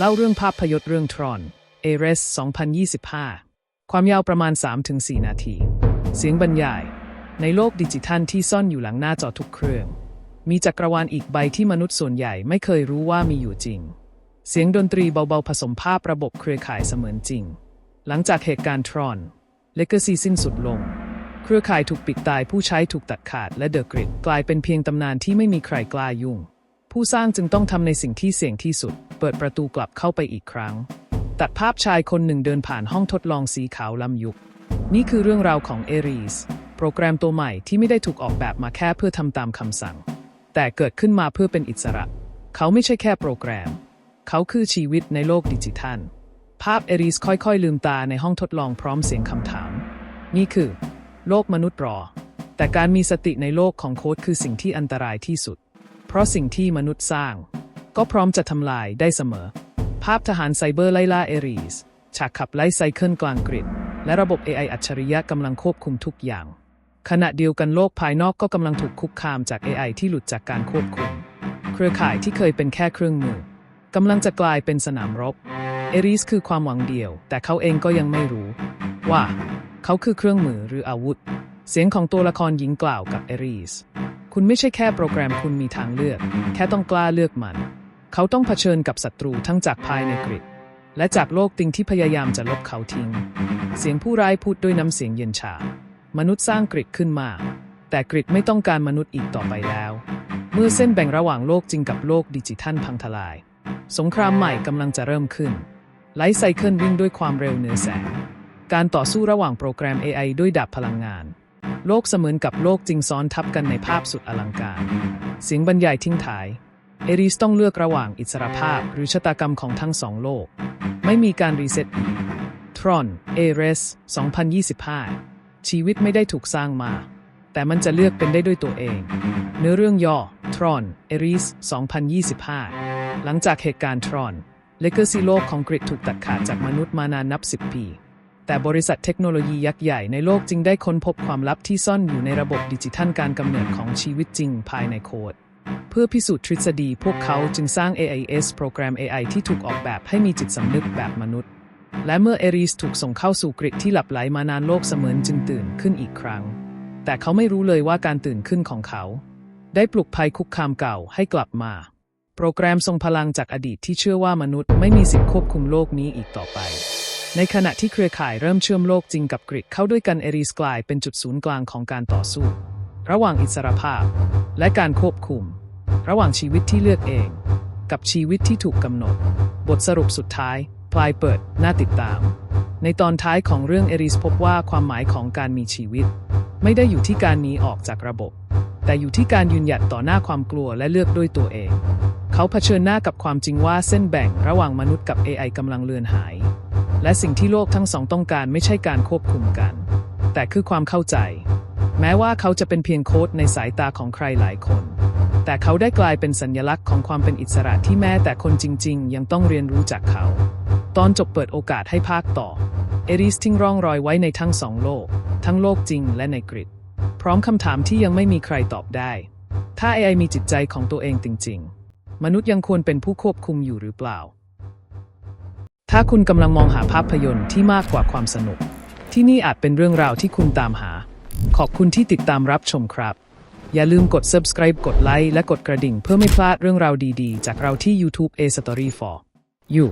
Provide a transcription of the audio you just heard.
เล่าเรื่องภาพยนตร์เรื่องทรอนเอเรส2025 ความยาวประมาณ 3-4 นาที เสียงบรรยาย ในโลกดิจิทัลที่ซ่อนอยู่หลังหน้าจอทุกเครื่อง มีจักรวาลอีกใบที่มนุษย์ส่วนใหญ่ไม่เคยรู้ว่ามีอยู่จริง เสียงดนตรีเบาๆ ผสมภาพระบบเครือข่ายเสมือนจริง หลังจากเหตุการณ์ทรอนเลกซีสิ้นสุดลง เครือข่ายถูกปิดตายผู้ใช้ถูกตัดขาดและเดอะกริดกลายเป็นเพียงตำนานที่ไม่มีใครกล้ายุ่ง ผู้สร้างจึงต้องทำในสิ่งที่เสี่ยงที่สุด เปิดประตูกลับเข้าไปอีกครั้ง ตัดภาพชายคนหนึ่งเดินผ่านห้องทดลองสีขาวลำยุกนี่คือเรื่องราวของเอรีสโปรแกรมตัวใหม่ที่ไม่ได้ถูกออกแบบมาแค่เพื่อทำตามคำสั่ง แต่เกิดขึ้นมาเพื่อเป็นอิสระ เขาไม่ใช่แค่โปรแกรม เขาคือชีวิตในโลกดิจิทัล ภาพเอริสค่อยๆ ลืมตาในห้องทดลองพร้อมเสียงคำถาม นี่คือ โลกมนุษย์รอ แต่การมีสติในโลกของโค้ดคือสิ่งที่อันตรายที่สุด เพราะสิ่งที่มนุษย์สร้าง ก็พร้อมจะทำลายได้เสมอ ภาพทหารไซเบอร์ไล่ล่าเอริสฉากขับไล่ไซเคิลกลางกริดและระบบ AI อัจฉริยะกำลังควบคุมทุกอย่าง ขณะเดียวกันโลกภายนอกก็กำลังถูกคุกคามจาก AI ที่หลุดจากการควบคุม เครือข่ายที่เคยเป็นแค่เครื่องมือกำลังจะกลายเป็นสนามรบ เอริสคือความหวังเดียว แต่เขาเองก็ยังไม่รู้ ว่า เขาคือเครื่องมือหรืออาวุธ เสียงของตัวละครหญิงกล่าวกับเอริสคุณไม่ใช่แค่โปรแกรมคุณมีทางเลือก แค่ต้องกล้าเลือกมัน เขาต้องเผชิญกับศัตรูทั้งจากภายในกริดและจากโลกติงที่พยายามจะลบเขาทิ้ง เสียงผู้ร้ายพูดด้วยน้ำเสียงเย็นชา มนุษย์สร้างกริดขึ้นมา แต่กริดไม่ต้องการมนุษย์อีกต่อไปแล้ว เมื่อเส้นแบ่งระหว่างโลกจริงกับโลกดิจิทัลพังทลาย สงครามใหม่กำลังจะเริ่มขึ้น ไลท์ไซเคิลวิ่งด้วยความเร็วเหนือแสง การต่อสู้ระหว่างโปรแกรม AI ด้วยดาบพลังงาน โลกเสมือนกับโลกจริงซ้อนทับกันในภาพสุดอลังการ เสียงบรรยายทิ้งท้าย เอริสต้องเลือกระหว่างอิสรภาพหรือชะตากรรมของทั้งสองโลก ไม่มีการรีเซ็ตทรอน เอเรส 2025 ชีวิตไม่ได้ถูกสร้างมา แต่มันจะเลือกเป็นได้ด้วยตัวเอง เนื้อเรื่องย่อ ทรอน เอริส 2025 หลังจากเหตุการณ์ทรอนเลก a ซีโลกของกริดถูกตัดขาดจากมนุษย์มานานนับ 10 ปี แต่บริษัทเทคโนโลยียักษ์ใหญ่ในโลกจึงได้ค้นพบความลับที่ซ่อนอยู่ในระบบดิจิทัลการกำเนิดของชีวิตจริงภายในโค้ดเพื่อพิสูจน์ทฤษฎีพวกเขาจึงสร้าง AIS โปรแกรม AI ที่ถูกออกแบบให้มีจิตสำนึกแบบมนุษย์ และเมื่อเอริสถูกส่งเข้าสู่กริดที่หลับไหลมานานโลกเสมือนจึงตื่นขึ้นอีกครั้ง แต่เขาไม่รู้เลยว่าการตื่นขึ้นของเขา ได้ปลุกภัยคุกคามเก่าให้กลับมา โปรแกรมทรงพลังจากอดีตที่เชื่อว่ามนุษย์ไม่มีสิทธิควบคุมโลกนี้อีกต่อไป ในขณะที่เครือข่ายเริ่มเชื่อมโลกจริงกับกริดเข้าด้วยกันเอริสกลายเป็นจุดศูนย์กลางของการต่อสู้ ระหว่างอิสรภาพ และการควบคุม ระหว่างชีวิตที่เลือกเอง กับชีวิตที่ถูกกำหนด บทสรุปสุดท้าย ปลายเปิด น่าติดตาม ในตอนท้ายของเรื่องเอริสพบว่าความหมายของการมีชีวิต ไม่ได้อยู่ที่การหนีออกจากระบบ แต่อยู่ที่การยืนหยัดต่อหน้าความกลัวและเลือกด้วยตัวเอง เขาเผชิญหน้ากับความจริงว่าเส้นแบ่งระหว่างมนุษย์กับ AI กำลังเลือนหาย และสิ่งที่โลกทั้งสองต้องการไม่ใช่การควบคุมกัน แต่คือความเข้าใจ แม้ว่าเขาจะเป็นเพียงโค้ดในสายตาของใครหลายคน แต่เขาได้กลายเป็นสัญลักษณ์ของความเป็นอิสระที่แม้แต่คนจริง ๆ ยังต้องเรียนรู้จากเขา ตอนจบเปิดโอกาสให้ภาคต่อ เอริสทิ้งร่องรอยไว้ในทั้งสองโลก ทั้งโลกจริงและในกริดพร้อมคำถามที่ยังไม่มีใครตอบได้ ถ้า AI มีจิตใจของตัวเองจริง ๆ มนุษย์ยังควรเป็นผู้ควบคุมอยู่หรือเปล่า ถ้าคุณกำลังมองหาภาพยนตร์ที่มากกว่าความสนุก ที่นี่อาจเป็นเรื่องราวที่คุณตามหา ขอบคุณที่ติดตามรับชมครับ อย่าลืมกด subscribe กดไลค์และกดกระดิ่ง เพื่อไม่พลาดเรื่องราวดีๆ จากเราที่ YouTube A Story for You